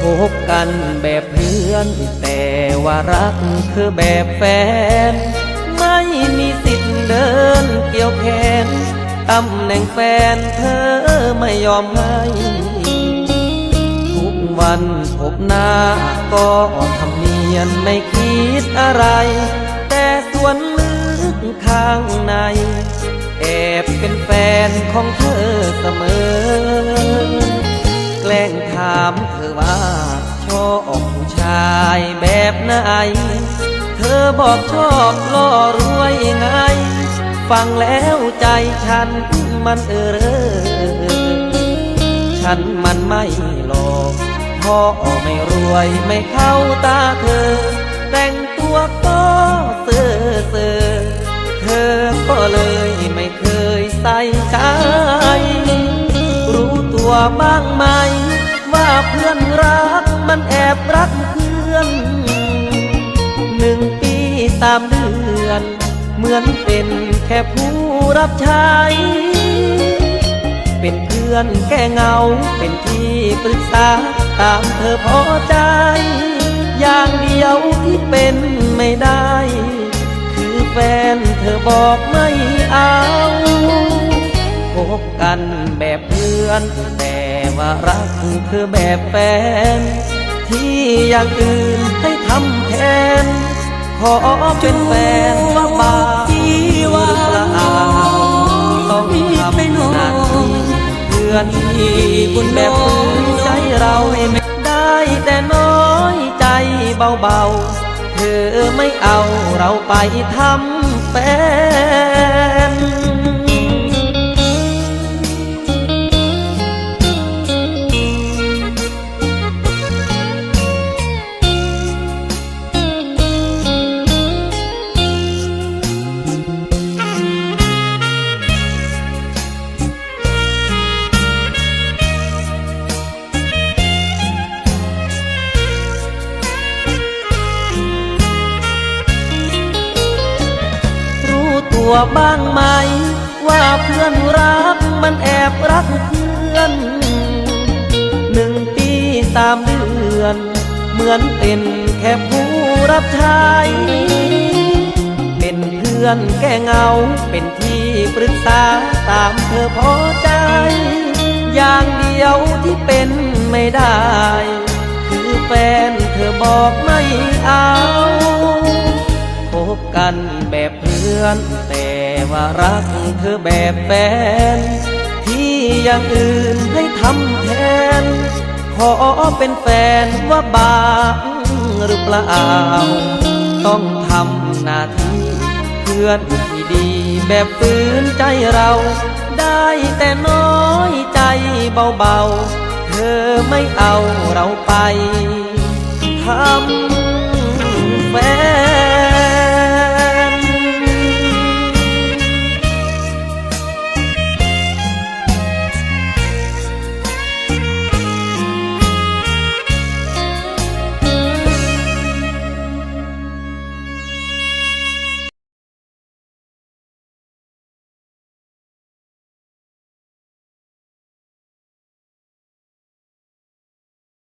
คบกันแบบเพื่อน แต่ว่ารักเธอแบบแฟน ไม่มีสิทธิ์เดินเกี่ยวแขนตำแหน่งแฟนเธอไม่ยอมให้ ทุกวันพบหน้าก็ทำเนียนไม่คิดอะไร แต่ส่วนลึกข้างใน แอบ เป็นแฟนของเธอเสมอ แกล้งถามเธอว่า ชอบผู้ชายแบบไหน เธอบอกชอบล่อรวยไง ฟังแล้วใจฉันมันเออเรอฉันมันไม่หลอกพ่อไม่รวยไม่เข้าตาเธอ แต่งตัวก็เซ่อเซ่อเธอก็เลย ใส่ใจ รู้ตัวบ้างไหม ว่าเพื่อนรักมันแอบรักเพื่อน หนึ่งปีสามเดือน เหมือนเป็นแค่ผู้รับใช้ เป็นเพื่อนแก้เงา เป็นที่ปรึกษาตามเธอพอใจ อย่างเดียวที่เป็นไม่ได้ คือแฟนเธอบอกไม่เอา บกันแบบเพื่อน แต่ว่ารักเธอแบบแฟน ที่อย่างอื่นให้ทำแทน ขอเป็นแฟนว่าบาปที่ว่าเปล่าต้องทำหน้าที่เพื่อนที่บุญแบบฝืนใจเราให้ไม่ได้แต่น้อยใจเบาๆ เธอไม่เอาเราไปทำแฟน ตัวบ้างไหม ว่าเพื่อนรักมันแอบรักเพื่อนหนึ่งปีสามเดือน เหมือนเป็นแค่ผู้รับใช้เป็นเพื่อนแก้เงาเป็นที่ปรึกษาตามเธอพอใจ อย่างเดียวที่เป็นไม่ได้ คือแฟนเธอบอกไม่เอา บกันแบบเพื่อน แต่ว่ารักเธอแบบแฟน ที่อย่างอื่นให้ทำแทน ขอเป็นแฟนว่าบาปหรือเปล่า ต้องทำหน้าที่เพื่อนที่ดีแบบฝืนใจเรา ได้แต่น้อยใจเบาๆ เธอไม่เอาเราไปทำแฟน